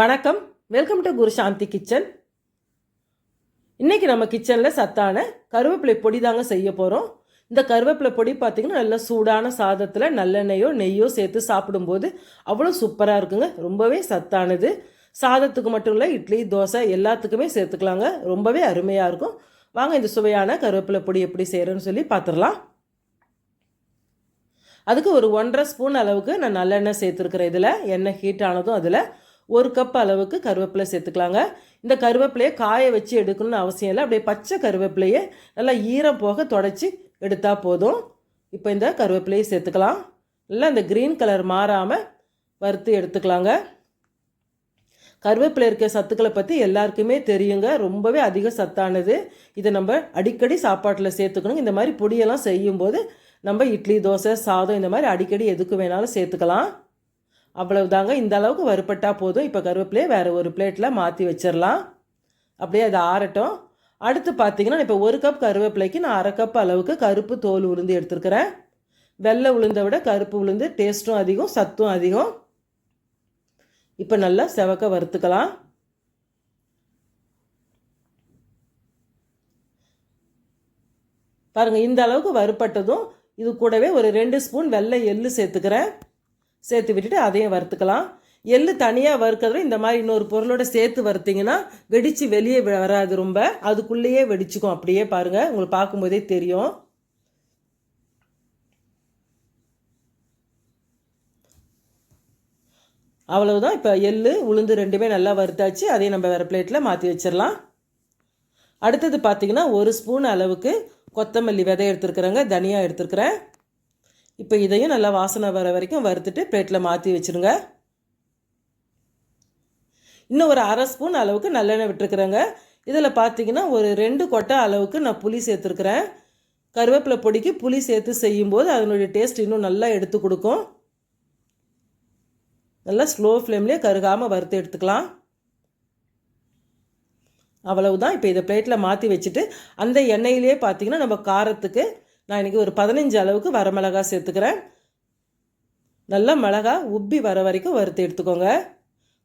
வணக்கம். Welcome to Guru Shanti kitchen. இன்றைக்கி நம்ம கிச்சனில் சத்தான கருவேப்பிலை பொடி தாங்க செய்ய போகிறோம் இந்த கருவேப்பிலை பொடி பார்த்திங்கன்னா நல்ல சூடான சாதத்தில் நல்லெண்ணெயோ நெய்யோ சேர்த்து சாப்பிடும்போது அவ்வளோ சூப்பராக இருக்குங்க. ரொம்பவே சத்தானது. சாதத்துக்கு மட்டும் இல்லை இட்லி தோசை எல்லாத்துக்குமே சேர்த்துக்கலாங்க. ரொம்பவே அருமையாக இருக்கும். வாங்க இந்த சுவையான கருவேப்பிலை பொடி எப்படி செய்கிறேன்னு சொல்லி பார்த்துடலாம் அதுக்கு ஒரு ஒன்றரை ஸ்பூன் அளவுக்கு நான் நல்லெண்ணெய் சேர்த்துருக்குறேன் இதில். எண்ணெய் ஹீட் ஆனதும் அதில். ஒரு கப் அளவுக்கு கருவேப்பிலை சேர்த்துக்கலாங்க. இந்த கருவேப்பிலையை காய வச்சு எடுக்கணும்னு அவசியம் இல்லை. அப்படியே பச்சை கருவேப்பிலையை நல்லா ஈரம் போக தொடச்சி எடுத்தால் போதும். இப்போ இந்த கருவேப்பிலையை சேர்த்துக்கலாம். நல்லா இந்த க்ரீன் கலர் மாறாமல் வறுத்து எடுத்துக்கலாங்க. கருவேப்பிலை இருக்க சத்துக்களை பற்றி எல்லாருக்குமே தெரியுங்க. ரொம்பவே அதிக சத்தானது. இதை நம்ம அடிக்கடி சாப்பாட்டில் சேர்த்துக்கணும். இந்த மாதிரி பொடியெல்லாம் செய்யும்போது நம்ம இட்லி தோசை சாதம் இந்த மாதிரி அடிக்கடி எதுக்கு வேணாலும் சேர்த்துக்கலாம். அவ்வளவுதாங்க. இந்த அளவுக்கு வறுப்பட்டால் போதும். இப்போ கருவேப்பிலையை வேறு ஒரு பிளேட்டில் மாற்றி வச்சிடலாம் அப்படியே அது ஆறட்டும். அடுத்து பார்த்தீங்கன்னா இப்போ ஒரு கப் கருவேப்பிலைக்கு நான் அரை கப் அளவுக்கு கருப்பு தோல் உளுந்து எடுத்துருக்கிறேன். வெள்ளை உளுந்தை விட கருப்பு உளுந்து டேஸ்ட்டும் அதிகம் சத்தும் அதிகம். இப்போ நல்லா செவக்க வறுத்துக்கலாம். பாருங்கள் இந்த அளவுக்கு வறுப்பட்டதும் இது கூடவே ஒரு ரெண்டு ஸ்பூன் வெள்ளை எள்ளு சேர்த்துக்கிறேன். சேர்த்து விட்டுட்டு அதையும் வறுத்துக்கலாம். எள்ளு தனியாக வறுக்கிறத இந்த மாதிரி இன்னொரு பொருளோட சேர்த்து வறுத்திங்கன்னா வெடித்து வெளியே வராது ரொம்ப. அதுக்குள்ளேயே வெடிச்சுக்கும். அப்படியே பாருங்கள் உங்களுக்கு பார்க்கும்போதே தெரியும். அவ்வளவுதான். இப்போ எள்ளு உளுந்து ரெண்டுமே நல்லா வறுத்தாச்சு. அதையும் நம்ம வேறு பிளேட்டில் மாற்றி வச்சிடலாம். அடுத்தது பார்த்திங்கன்னா ஒரு ஸ்பூன் அளவுக்கு கொத்தமல்லி விதை எடுத்துருக்குறேங்க. தனியாக எடுத்துருக்குறேன். இப்போ இதையும் நல்லா வாசனை வர வரைக்கும் வறுத்துட்டு பிளேட்டில் மாற்றி வச்சுருங்க. இன்னும் ஒரு அரை ஸ்பூன் அளவுக்கு நல்லெண்ணெய் விட்டுருக்குறேங்க. இதில் பார்த்தீங்கன்னா ஒரு ரெண்டு கொட்டை அளவுக்கு நான் புளி சேர்த்துருக்குறேன். கருவேப்பிலை பொடிக்கு புளி சேர்த்து செய்யும்போது அதனுடைய டேஸ்ட் இன்னும் நல்லா எடுத்து கொடுக்கும். நல்லா ஸ்லோ ஃப்ளேம்லேயே கருகாமல் வறுத்து எடுத்துக்கலாம். அவ்வளவுதான். இப்போ இதை பிளேட்டில் மாற்றி வச்சுட்டு அந்த எண்ணெயிலே பார்த்தீங்கன்னா நம்ம காரத்துக்கு நான் இன்றைக்கி ஒரு பதினஞ்சு அளவுக்கு வரமிளகா சேர்த்துக்கிறேன். நல்லா மிளகா உப்பி வர வரைக்கும் வறுத்து எடுத்துக்கோங்க.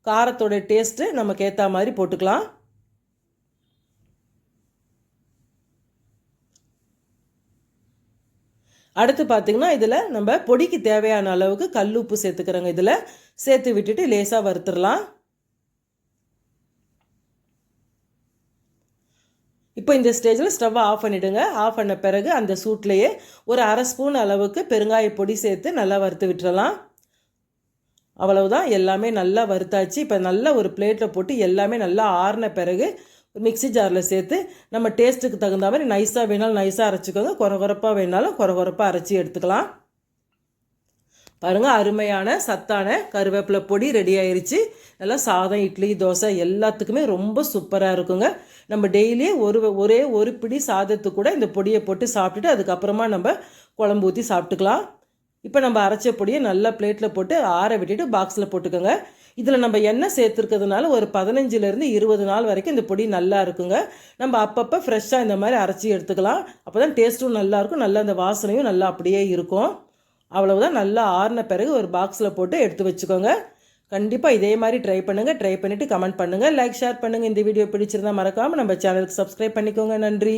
காரத்தோட டேஸ்ட்டு நமக்கு ஏற்ற மாதிரி போட்டுக்கலாம். அடுத்து பார்த்திங்கன்னா இதில் நம்ம பொடிக்கு தேவையான அளவுக்கு கல் உப்பு சேர்த்துக்கிறோங்க. இதில் சேர்த்து விட்டுட்டு லேசாக வறுத்துடலாம். இப்போ இந்த ஸ்டேஜில் ஸ்டவ்வை ஆஃப் பண்ணிவிடுங்க ஆஃப் பண்ண பிறகு அந்த சூட்லேயே ஒரு அரை ஸ்பூன் அளவுக்கு பெருங்காய பொடி சேர்த்து நல்லா வறுத்து விட்டுறலாம். அவ்வளவுதான். எல்லாமே நல்லா வறுத்தாச்சு. இப்போ நல்லா ஒரு பிளேட்டில் போட்டு எல்லாமே நல்லா ஆறின பிறகு மிக்சி ஜாரில் சேர்த்து நம்ம டேஸ்ட்டுக்கு தகுந்த மாதிரி நைஸாக வேணாலும் நைஸாக அரைச்சிக்கோங்க. குறகுறப்பாக வேணாலும் குறகுறப்பாக அரைச்சி எடுத்துக்கலாம். பாருங்கள் அருமையான சத்தான கருவேப்பிலை பொடி ரெடி ஆயிடுச்சு நல்லா சாதம் இட்லி தோசை எல்லாத்துக்குமே ரொம்ப சூப்பராக இருக்குங்க. நம்ம டெய்லியே ஒரு ஒரே ஒரு பிடி சாதத்துக்கு கூட இந்த பொடியை போட்டு சாப்பிட்டுட்டு அதுக்கப்புறமா நம்ம குழம்பு ஊற்றி சாப்பிட்டுக்கலாம். இப்போ நம்ம அரைச்ச பொடியை நல்லா பிளேட்டில் போட்டு ஆற விட்டுட்டு பாக்ஸில் போட்டுக்கோங்க. இதில் நம்ம எண்ணெய் சேர்த்துருக்கிறதுனால ஒரு பதினஞ்சுலேருந்து இருபது நாள் வரைக்கும் இந்த பொடி நல்லா இருக்குங்க. நம்ம அப்பப்போ ஃப்ரெஷ்ஷாக இந்த மாதிரி அரைச்சி எடுத்துக்கலாம். அப்போ தான் டேஸ்ட்டும் நல்லாயிருக்கும் நல்லா அந்த வாசனையும் நல்லா அப்படியே இருக்கும். அவ்வளவுதான். நல்லா ஆறின பிறகு ஒரு பாக்ஸில் போட்டு எடுத்து வச்சுக்கோங்க. கண்டிப்பாக இதே மாதிரி ட்ரை பண்ணுங்கள் ட்ரை பண்ணிவிட்டு கமெண்ட் பண்ணுங்கள் லைக் ஷேர் பண்ணுங்கள் இந்த வீடியோ பிடிச்சிருந்தால் மறக்காமல் நம்ம சேனலுக்கு சப்ஸ்கிரைப் பண்ணிக்கோங்க. நன்றி.